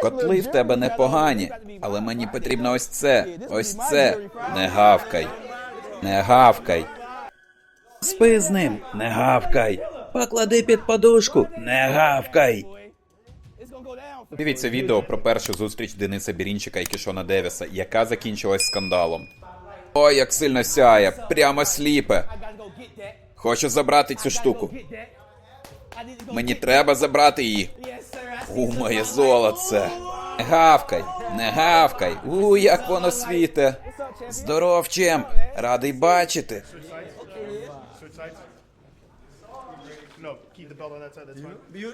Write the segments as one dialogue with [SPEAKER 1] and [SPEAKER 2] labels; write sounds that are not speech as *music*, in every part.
[SPEAKER 1] Котли в тебе непогані, але мені потрібно ось це. Ось це. Не гавкай. Не гавкай. Спи з ним. Не гавкай. Поклади під подушку. Не гавкай. Дивіться відео про першу зустріч Дениса Бірінчика і Кішона Девіса, яка закінчилась скандалом. Ой, як сильно сяє, прямо сліпе. Хочу забрати цю штуку. Мені треба забрати її. У моє золоце. Гавкай, не гавкай. У, як воно світе. Здоров, чемп. Радий бачити.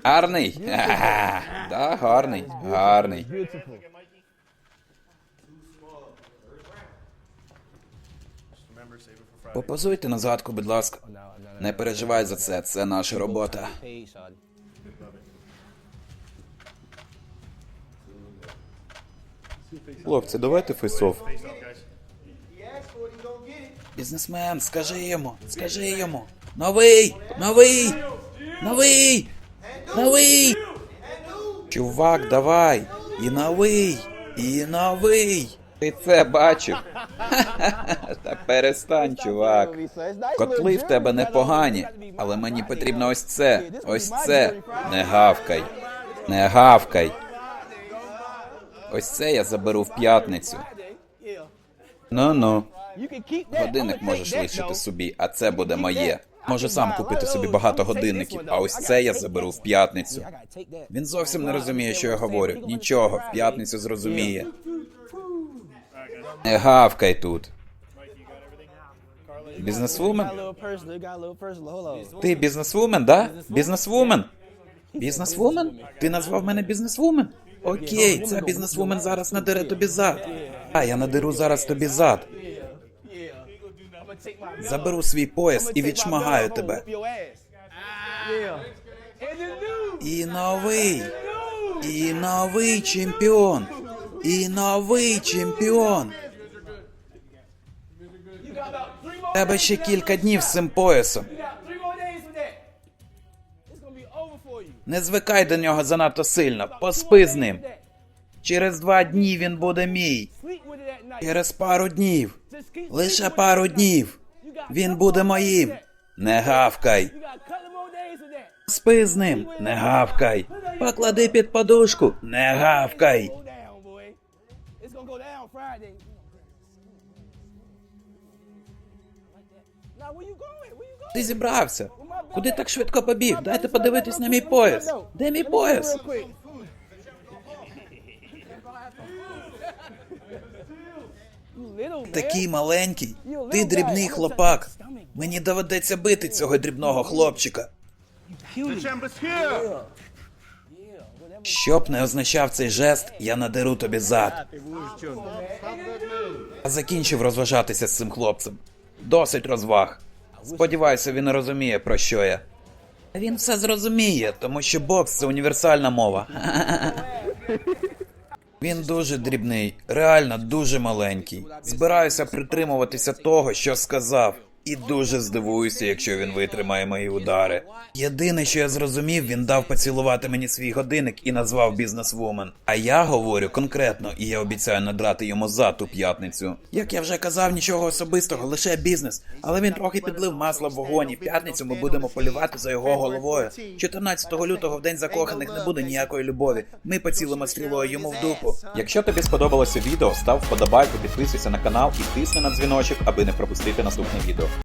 [SPEAKER 1] Гарний. *laughs* Да, гарний, гарний. Попозуйте на згадку, будь ласка. Не переживай за це, це наша робота. Хлопці, давайте фейсов. Бізнесмен, скажи йому, скажи йому. Новий! Новий! Новий! Новий! Чувак, давай! І новий! І новий! Ти це бачив? *laughs* Та перестань, чувак. Котли в тебе непогані, але мені потрібно ось це. Ось це. Не гавкай. Не гавкай. Ось це я заберу в п'ятницю. Ну-ну. Годинник можеш лишити собі, а це буде моє. Можу сам купити собі багато годинників, а ось це я заберу в п'ятницю. Він зовсім не розуміє, що я говорю. Нічого, в п'ятницю зрозуміє. Не гавкай тут. Бізнесвумен? Ти бізнесвумен, да? Бізнесвумен? Бізнесвумен? Ти назвав мене бізнесвумен? Окей, ця бізнесвумен зараз надере тобі зад. А я надеру зараз тобі зад. Заберу свій пояс і відшмагаю тебе. І новий. І новий чемпіон. І новий чемпіон. Тебе ще кілька днів з цим поясом. Не звикай до нього занадто сильно. Поспи з ним. Через два дні він буде мій. Через пару днів. Лише пару днів. Він буде моїм. Не гавкай. Спи з ним. Не гавкай. Поклади під подушку. Не гавкай. Ти зібрався. Куди так швидко побіг? Дайте подивитись на мій пояс. Де мій пояс? Такий маленький. Ти дрібний хлопак. Мені доведеться бити цього дрібного хлопчика. Щоб не означав цей жест, я надеру тобі зад. Я закінчив розважатися з цим хлопцем. Досить розваг. Сподіваюся, він розуміє, про що я. Він все зрозуміє, тому що бокс це універсальна мова. *laughs* Він дуже дрібний, реально дуже маленький. Збираюся притримуватися того, що сказав. І дуже здивуюся, якщо він витримає мої удари. Єдине, що я зрозумів, він дав поцілувати мені свій годинник і назвав бізнесвумен. А я говорю конкретно, і я обіцяю надрати йому зад у п'ятницю. Як я вже казав, нічого особистого, лише бізнес. Але він трохи підлив масло в вогонь. і В п'ятницю ми будемо полювати за його головою. 14 лютого в день закоханих не буде ніякої любові. Ми поцілимо стрілою йому в дупу. Якщо тобі сподобалося відео, став вподобайку, підписуйся на канал і тисни на дзвіночок, аби не пропустити наступне відео.